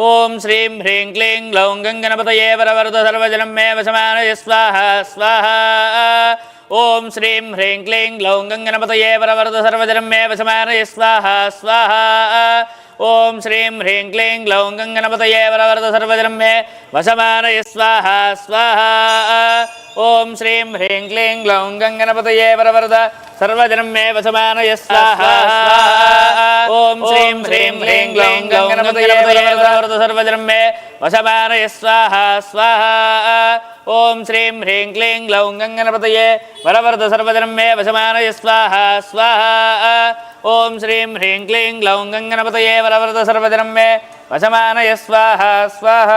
ఓం శ్రీం హ్రీం క్లీం గ్లౌం గంగణపతయే వరవరద సర్వజనం మే వశమానయ స్వాహ స్వాహ ఓం శ్రీం హ్రీం క్లీం గ్లౌం గంగణపతయే వరవరద సర్వజనం మే వశమానయ స్వాహ స్వాహ ఓం శ్రీం హ్రీం క్లీం గ్లౌం గంగణపతయే వరవరద సర్వజనం మే వశమానయ స్వాహ స్వాహ. ఓం శ్రీం హ్రీం క్లీం గ్లౌం గంగణపతయే వరవరద సర్వజనం మే వశమానయ స్వాహ ఓం శ్రీం హ్రీం హ్రీం గ్లౌం గంగణపతయే వరవరద సర్వజనం మే వశమానయ స్వాహ స్వాహ. ఓం శ్రీం హ్రీం క్లీం గ్లౌం గంగణపతయే వరవరద సర్వజనం మే వశమానయ స్వాహ స్వాహ. ఓం శ్రీం హ్రీం క్లీం గ్లౌం గంగనపతయే వరవరద సర్వజనం వశమానయ స్వాహ స్వాహ.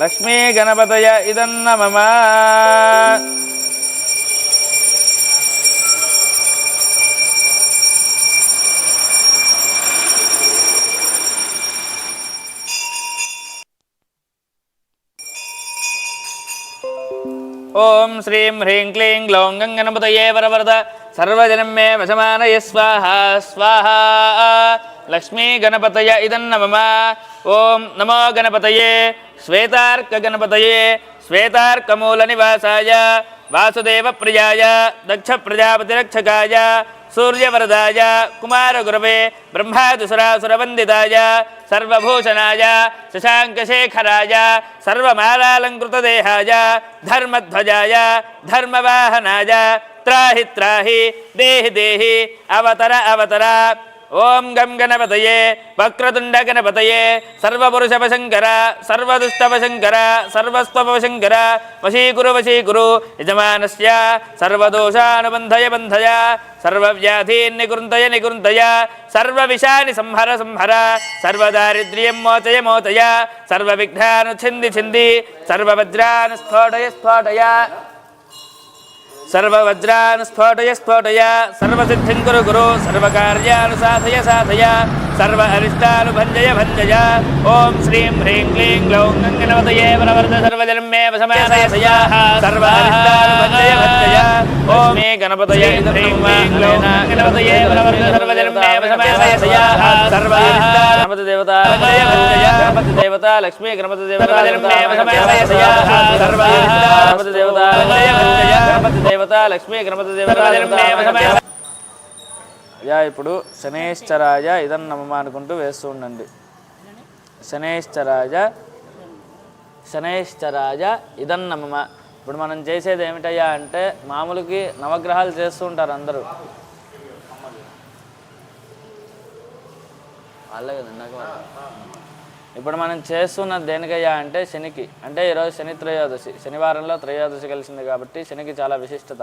లక్ష్మీ గణపతయ ఇదన్న మమ ఓం శ్రీం హ్రీం క్లీం గ్లౌం గంగనపతయే వరవరద సర్వజనం మే వశమానయ స్వాహ స్వాహ. లక్ష్మీ గణపతయ ఇదన్నమ ఓం నమో గణపతయే. శ్వేతార్క గణపతయే శ్వేతార్కమూల నివాసాయ వాసుదేవ ప్రియాయ దక్ష ప్రజాపతిరక్షకాయ सूर्यवरदाय कुमारगुरवे ब्रह्मादुसुरासुरवन्दिताय सर्वभूषणाय शशाङ्कशेखराय सर्वमालालङ्कृतदेहाय धर्मध्वजाय धर्मवाहनाय त्राहि त्राहि देहि देहि अवतर अवतरा। ఓం గం గణపతయే వక్రతుండ గణపతయే సర్వపురుషవశంకర సర్వదుష్టవశంకర సర్వస్వవశంకర వశీకురు వశీకురు యజమానస్య సర్వదోషానుబంధయ బంధయ సర్వవ్యాధీన్ నికృంతయ నికృంతయ సర్వవిషాని సంహర సంహర సర్వదారిద్ర్యం మోచయ మోచయ సర్వవిఘ్నాను ఛింది ఛింది సర్వవజ్రాను స్ఫోటయ స్ఫోటయ సర్వవజ్రాన్ స్ఫోటయ స్ఫోటయ సర్వసిద్ధిం కురు గురు సర్వకార్యాను సాధయ సాధయ సర్వ అరిష్టాను భంజయ. భంజయ ఓం శ్రీం హ్రీం క్లీం గ్లౌం గంగనవతయే వరవర్ధ సర్వజనం మే వశమానయ సర్వ అరిష్టాను భంజయ. భంజయ ఓం మే గణపతయే హ్రీం క్లీం గ్లౌం గంగనవతయే వరవర్ధ సర్వజనం మే వశమానయ సర్వ గణపతి దేవత భంజయ భంజయ గణపతి దేవత లక్ష్మీ గణపతి దేవత మే వశమానయ సర్వ గణపతి దేవత భంజయ భంజయ గణపతి దేవత లక్ష్మీ గణపతి దేవత యా ఇప్పుడు శనేశ్చరాయ ఇదన్న నమమ అనుకుంటూ వేస్తూ ఉండండి. శనేశ్చరాయ శనేశ్చరాయ ఇదన్నమమ ఇప్పుడు మనం చేసేది ఏమిటయ్యా అంటే మామూలుకి నవగ్రహాలు చేస్తూ ఉంటారు అందరూ. వాళ్ళే కదా. ఇప్పుడు మనం చేస్తున్న దేనికయ్యా అంటే శనికి. అంటే ఈరోజు శని త్రయోదశి. శనివారంలో త్రయోదశి కలిసింది కాబట్టి శనికి చాలా విశిష్టత.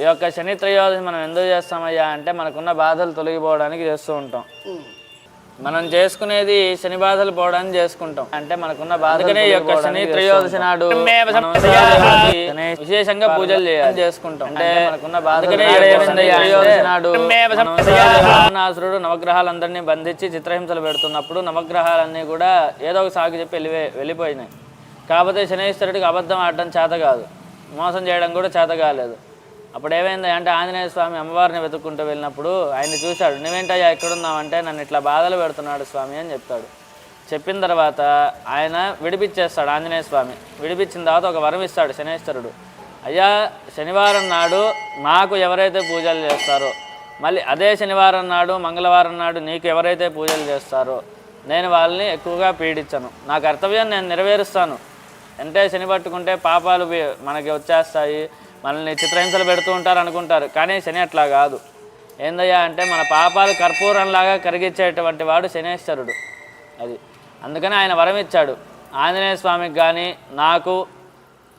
ఈ యొక్క శని త్రయోదశి మనం ఎందుకు చేస్తామయ్యా అంటే మనకున్న బాధలు తొలగిపోవడానికి చేస్తూ ఉంటాం. మనం చేసుకునేది శని బాధలు పోవడానికి చేసుకుంటాం. అంటే మనకున్న బాధకనే యొక్క శని త్రయోదశి నాడు విశేషంగా పూజలు చేయాలి. చేసుకుంటాం. అంటే మనకున్న బాధకనే త్రయోదశి నాడు నవగ్రహాలందరినీ బంధించి చిత్రహింసలు పెడుతున్నప్పుడు నవగ్రహాలన్నీ కూడా ఏదో ఒక సాగు చెప్పి వెళ్ళి వెళ్ళిపోయినాయి. కాకపోతే శనేశ్వరుడికి అబద్ధం ఆడటం చేత కాదు. మోసం చేయడం కూడా చేత కాలేదు. అప్పుడు ఏమైంది అంటే ఆంజనేయ స్వామి అమ్మవారిని వెతుక్కుంటూ వెళ్ళినప్పుడు ఆయన చూశాడు. నువ్వేంటయ్యా ఎక్కడున్నావంటే నన్ను ఇట్లా బాధలు పెడుతున్నాడు స్వామి అని చెప్తాడు. చెప్పిన తర్వాత ఆయన విడిపించేస్తాడు ఆంజనేయ స్వామి. విడిపించిన తర్వాత ఒక వరం ఇస్తాడు శనేశ్వరుడు. అయ్యా శనివారం నాడు నాకు ఎవరైతే పూజలు చేస్తారో మళ్ళీ అదే శనివారం నాడు మంగళవారం నాడు నీకు ఎవరైతే పూజలు చేస్తారో నేను వాళ్ళని ఎక్కువగా పీడించను. నా కర్తవ్యం నేను నెరవేరుస్తాను. అంటే శని పట్టుకుంటే పాపాలు మనకి వచ్చేస్తాయి. మనల్ని చిత్రహింసలు పెడుతూ ఉంటారు అనుకుంటారు కానీ శని అట్లా కాదు. ఏందయ్యా అంటే మన పాపాలు కర్పూరంలాగా కరిగించేటువంటి వాడు శనేశ్వరుడు. అది. అందుకని ఆయన వరం ఇచ్చాడు ఆంజనేయ స్వామికి కానీ నాకు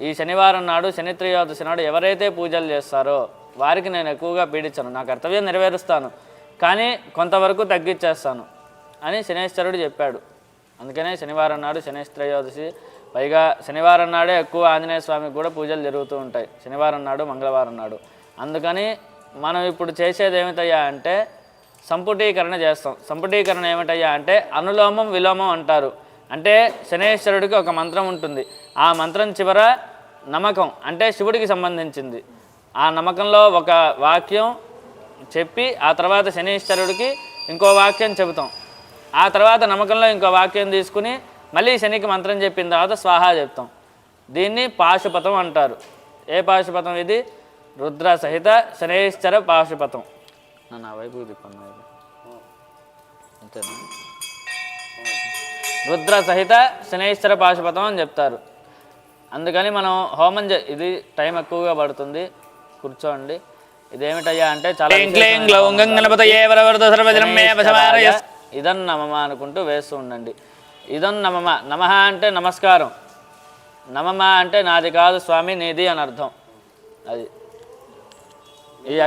ఈ శనివారం నాడు శని త్రయోదశి నాడు ఎవరైతే పూజలు చేస్తారో వారికి నేను ఎక్కువగా పీడించను. నా కర్తవ్యం నెరవేరుస్తాను. కానీ కొంతవరకు తగ్గించేస్తాను అని శనేశ్వరుడు చెప్పాడు. అందుకనే శనివారం నాడు శనేష్ పైగా శనివారం నాడే ఎక్కువ ఆంజనేయ స్వామికి కూడా పూజలు జరుగుతూ ఉంటాయి. శనివారం నాడు మంగళవారం నాడు. అందుకని మనం ఇప్పుడు చేసేది ఏమిటయ్యా అంటే సంపుటీకరణ చేస్తాం. సంపుటీకరణ ఏమిటయ్యా అంటే అనులోమం విలోమం అంటారు. అంటే శనేశ్వరుడికి ఒక మంత్రం ఉంటుంది. ఆ మంత్రం చివర నమ్మకం అంటే శివుడికి సంబంధించింది. ఆ నమ్మకంలో ఒక వాక్యం చెప్పి ఆ తర్వాత శనీశ్వరుడికి ఇంకో వాక్యం చెబుతాం. ఆ తర్వాత నమ్మకంలో ఇంకో వాక్యం తీసుకుని మళ్ళీ శనికి మంత్రం చెప్పిన తర్వాత స్వాహా చెప్తాం. దీన్ని పాశుపతం అంటారు. ఏ పాశుపతం ఇది? రుద్ర సహిత శనేశ్వర పాశుపతం. నా వైపు తిప్పన్నా అంతేనా? రుద్ర సహిత శనేశ్వర పాశుపతం అని చెప్తారు. అందుకని మనం హోమం ఇది టైం ఎక్కువగా పడుతుంది. కూర్చోండి. ఇదేమిటయ్యా అంటే చాలా ఇదన్ నమమ అనుకుంటూ వేస్తూ ఉండండి. ఇదం నమమ. నమః అంటే నమస్కారం. నమమ అంటే నాది కాదు స్వామి నీది అని అర్థం. అది. ఈ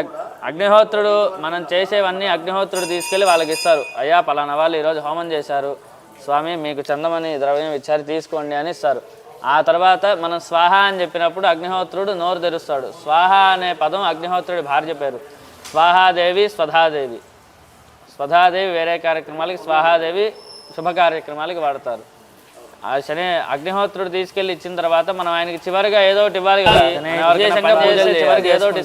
అగ్నిహోత్రుడు మనం చేసేవన్నీ అగ్నిహోత్రుడు తీసుకెళ్ళి వాళ్ళకి ఇస్తారు అయ్యా పలానా వాళ్ళు ఈరోజు హోమం చేశారు. స్వామి మీకు చందమని ద్రవ్యం ఇచ్చారు తీసుకోండి అని ఇస్తారు. ఆ తర్వాత మనం స్వాహ అని చెప్పినప్పుడు అగ్నిహోత్రుడు నోరు తెరుస్తాడు. స్వాహ అనే పదం అగ్నిహోత్రుడి భార్య పేరు. స్వాహాదేవి స్వధాదేవి స్వధాదేవి వేరే కార్యక్రమాలకి స్వాహాదేవి శుభ కార్యక్రమాలకి వాడతారు. ఆ శని అగ్నిహోత్రుడు తీసుకెళ్ళి ఇచ్చిన తర్వాత మనం ఆయనకి చివరిగా ఏదో ఒకటి ఇవ్వాలి కదా. చివరికి ఏదో ఒకటి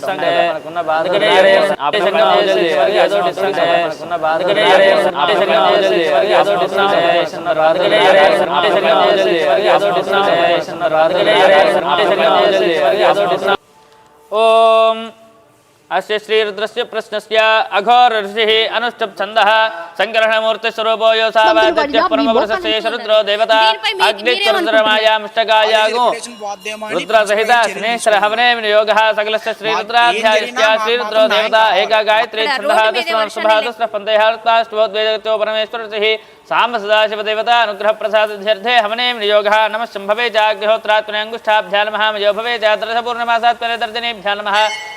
ఓం अस्य श्रीरुद्रस्य प्रश्नस्य अघोर ऋषिः अनुष्टुप् छन्दः सङ्ग्रहणमूर्तिस्वरूपो यो सावादित्य परमपुरुषस्य रुद्रो देवता अग्निचरुद्रमायामिष्टकायागो रुद्रसहित स्नेश्वर हवने विनियोगः सकलस्य श्रीरुद्राध्यायस्य श्रीरुद्रो देवता एका गायत्री छन्दः तिस्रः पन्थैः परमेश्वर ऋषिः। साम सदाशिवदेवता अनुग्रहप्रसादध्यर्थे हवने विनियोगः। नमः शम्भवे चाग्निहोत्रात्मने अङ्गुष्ठाभ्या नमः। मयो भवे चादर्शपूर्णमासात्मने दर्जनेभ्या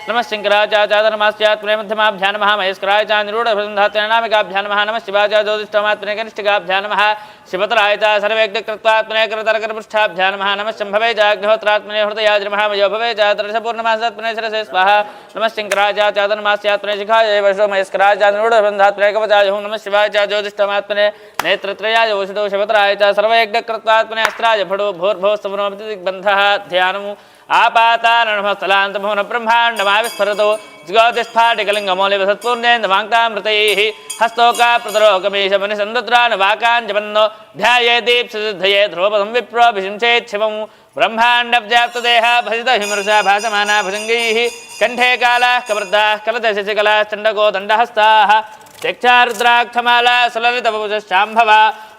नमशंकराचार्य नमस्यात्मने मध्यमाभ्यान नमः महेश्वराय नम निरूढ़धात्रणामिकाभ्यान नमः नमः शिवाचार्य ज्योतिष्ठमात्मने कनिष्ठिकाभ्यान शिवतराय चा सर्वेग्निकृत्वात्मने कृतर्करपृष्ठाभ्यान नमः नमः शम्भवे भवे चा दर्शपूर्णमासात्मने शिरसे स्वाहा नमशंकराचार्य नमस्यात्मने शिखाय वशो महेश्वराय चा निरूढ़धात्मने शिवाय चा ज्योतिष्ठमात्मने नेत्रत्रयाय ओषधो शिवतराय चा अस्त्राय भडो भोर्भो समरोपति दिग्बन्धः ఆపాతానమస్థలాంతమోన బ్రహ్మాండమావిస్ఫురతో జ్యోతిష్ఫాటికలింగమౌలి సత్పూర్ణేంద్ర వాంగ్మృతై హస్తోకా ప్రతరోకమేశమని వాకాంజమన్నో ధ్యాయే దీప్సిద్ధయే ధ్రువపదం విప్రోభిషించేచ్ఛివం బ్రహ్మాండవ్యాప్తదేహ భజిత హిమృష భాసమానా భుజంగై కంఠే కాళా కాళాః కవృద్ధాः కలదశశికలాశ్చండకో దండహస్తాः చక్షారుద్రాక్షమాలా సులలితపుజశ్చాంభవ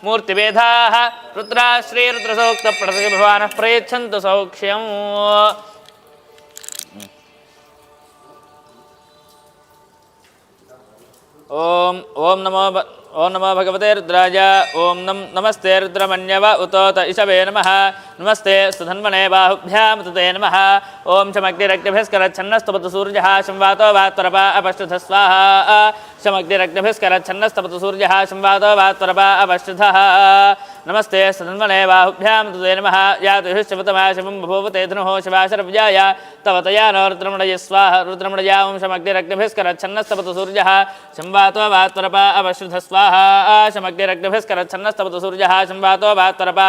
మూర్తిభేదాః రుద్రాశ్రీరుద్రసౌక్తప్రతిభవానः ప్రయచ్చन्तు సౌక్ష్యం ఓం ఓం నమో ओम नमो भगवते रुद्राय, ओम नम, नमस्ते रुद्रमण्यव उतोत ईशवे नम। नमस्ते सुधन्वने बाहुभ्यां तुते नमः। ओं शमग्निरग्निभिस्करच्छन्नस्तपतु सूर्य शंवातो वात्वरप अपश्रुत स्वाहा। शमग्निरग्निभिस्करच्छन्नस्तपतु सूर्य शंवातो वात्वरप अपश्रुतः नमस्ते सदन्वने बाहुभ्यां तुते नमः। या तुषुश्चपतमा शिवं भूपते धनुः शिवाशरव्याय तव तया न रुद्रमणय स्वाह। रुद्रमणया वंशमग्निरग्निभिस्करच्छन्नस्तपतु सूर्यः शम्वातो वात्वरप अपश्रुध स्वाहा। शमग्निरग्निभिस्करच्छन्नस्तपतु सूर्यः शम्वातो वात्वरप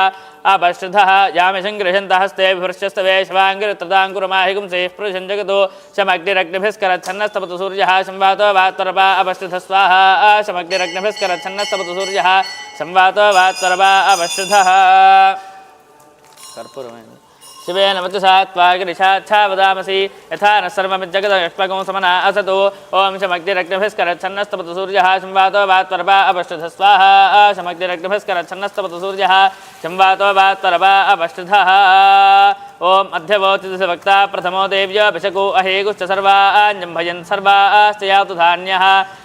अपश्रुधः यामिषं गृहन्तहस्ते विभृश्यस्तवे शिवाङ्गिरुत्रदाङ्कुरमाहिगुंसेः पुरुषं जगतो। शमग्निरग्निभिस्करच्छन्नस्तपतु सूर्यः शम्वातो वात्वरप अपश्रुध स्वाहा। शमग्निरग्निभिस्करच्छन्नस्तपतु सूर्यः సంవాతో వాత్సర్వా అవశ్రుధ కర్పూరమైంది. शिवेन वचसात्वागिरिशाच्छावदामसि यथा न सर्वमिज्जगदयष्पगं समना असतो। ॐ शमग्निरग्निभिस्करच्छन्नस्तपतु सूर्यः शंवातो अपष्टध स्वाहा। शमग्निरग्निभिस्करच्छन्नस्तपतु सूर्यः शंवातो वात्परवा अपष्टधः ॐ अध्यवोचितस्य वक्ता प्रथमो देव्य भिशको अहेगुश्च सर्वाञ्जम्भयन् सर्वाश्च यातु धान्यः।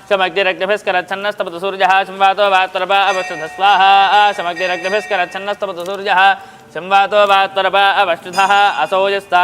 शमग्निरग्निभिस्करच्छन्नस्तपतु सूर्यः शंवातो वात्परवा अपष्टधस्वाः शमग्निरग्निभिस्करच्छन्नस्तपतु सूर्यः संवाद वात्तरप अवष्टुधः असौजस्ता